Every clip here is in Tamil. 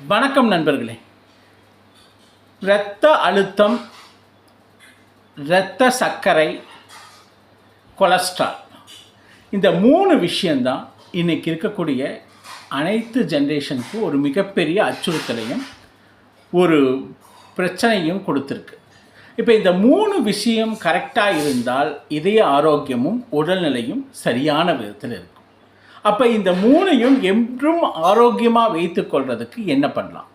வணக்கம் நண்பர்களே. இரத்த அழுத்தம் இரத்த சர்க்கரை கொலஸ்ட்ரால். இந்த மூணு விஷயந்தான் இன்னைக்கு இருக்கக்கூடிய அனைத்து ஜென்ரேஷனுக்கும் ஒரு மிகப்பெரிய அச்சுறுத்தலையும் ஒரு பிரச்சனையும் கொடுத்துருக்கு. இப்போ இந்த மூணு விஷயம் கரெக்டாக இருந்தால் இதய ஆரோக்கியமும் உடல்நிலையும் சரியான விதத்தில் இருக்கும். அப்போ இந்த மூணையும் என்றும் ஆரோக்கியமாக வைத்துக்கொள்றதுக்கு என்ன பண்ணலாம்?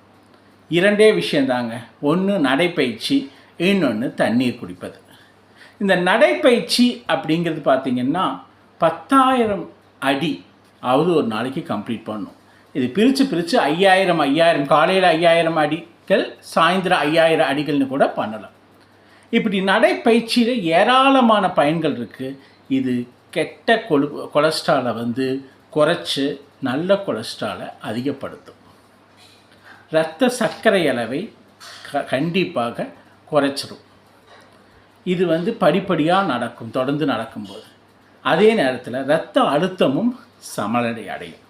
இரண்டே விஷயந்தாங்க. ஒன்று நடைப்பயிற்சி இன்னொன்று தண்ணீர் குடிப்பது. இந்த நடைப்பயிற்சி அப்படிங்கிறது பார்த்திங்கன்னா பத்தாயிரம் அடி ஆவது ஒரு நாளைக்கு கம்ப்ளீட் பண்ணணும் இது பிரித்து பிரித்து ஐயாயிரம் ஐயாயிரம் காலையில் ஐயாயிரம் அடிகள் சாயந்தரம் ஐயாயிரம் அடிகள்னு கூட பண்ணலாம். இப்படி நடைப்பயிற்சியில் ஏராளமான பயன்கள் இருக்குது இது கெட்ட கொழு கொலஸ்ட்ராலை வந்து குறைச்சி நல்ல கொலஸ்ட்ராலை அதிகப்படுத்தும். இரத்த சர்க்கரை அளவை க கண்டிப்பாக குறைச்சிரும். இது வந்து படிப்படியாக நடக்கும் தொடர்ந்து நடக்கும்போது. அதே நேரத்தில் இரத்த அழுத்தமும் சமநிலை அடையும்.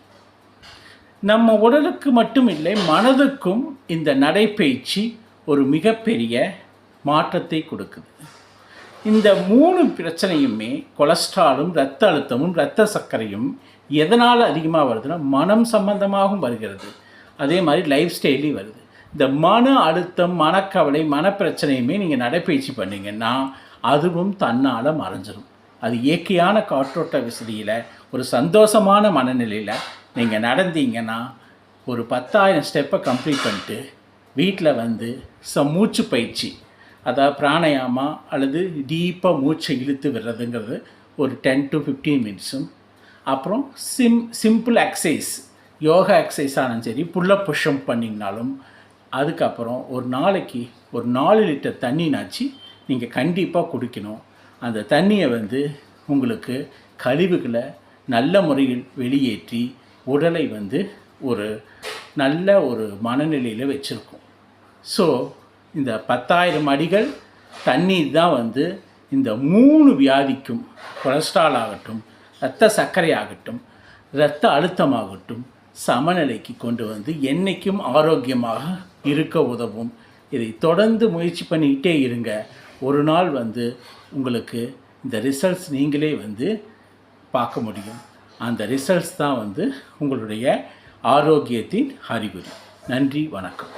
நம்ம உடலுக்கு மட்டும் இல்லை மனதுக்கும் இந்த நடைப்பயிற்சி ஒரு மிகப்பெரிய மாற்றத்தை கொடுக்குது. இந்த மூணு பிரச்சனையுமே கொலஸ்ட்ராலும் இரத்த அழுத்தமும் இரத்த சர்க்கரையும் எதனால் அதிகமாக வருதுன்னா மனம் சம்பந்தமாகவும் வருகிறது. அதே மாதிரி லைஃப் ஸ்டைலையும் வருது. இந்த மன அழுத்தம் மனக்கவலை மனப்பிரச்சனையுமே நீங்கள் நடைப்பயிற்சி பண்ணிங்கன்னா அதுவும் தன்னால் மறைஞ்சிடும் அது இயற்கையான காற்றோட்ட வசதியில் ஒரு சந்தோஷமான மனநிலையில் நீங்கள் நடந்தீங்கன்னா ஒரு பத்தாயிரம் ஸ்டெப்பை கம்ப்ளீட் பண்ணிட்டு வீட்டில் வந்து ச மூச்சு பயிற்சி அதாவது பிராணயாமா அல்லது டீப்பாக மூச்சை இழுத்து விடுறதுங்கிறது ஒரு டென் டு ஃபிஃப்டீன் மினிட்ஸும் அப்புறம் sim simple exercise yoga exercise ஆனாலும் சரி புல்லப் புஷம் பண்ணிங்கனாலும் அதுக்கப்புறம் ஒரு நாளைக்கு ஒரு நாலு லிட்டர் தண்ணினாச்சு நீங்கள் கண்டிப்பாக குடிக்கணும். அந்த தண்ணியை வந்து உங்களுக்கு கழிவுகளை நல்ல முறையில் வெளியேற்றி உடலை வந்து ஒரு நல்ல ஒரு மனநிலையில் வச்சுருக்கும். ஸோ இந்த பத்தாயிரம் அடிகள் தண்ணீர் தான் வந்து இந்த மூணு வியாதிக்கும் கொலஸ்ட்ரால் ஆகட்டும் இரத்த சர்க்கரை ஆகட்டும் இரத்த அழுத்தமாகட்டும் சமநிலைக்கு கொண்டு வந்து என்றைக்கும் ஆரோக்கியமாக இருக்க உதவும். இதை தொடர்ந்து முயற்சி பண்ணிக்கிட்டே இருங்க. ஒரு நாள் வந்து உங்களுக்கு இந்த ரிசல்ட்ஸ் நீங்களே வந்து பார்க்க முடியும். அந்த ரிசல்ட்ஸ் தான் வந்து உங்களுடைய ஆரோக்கியத்தின் அறிகுறி. நன்றி வணக்கம்.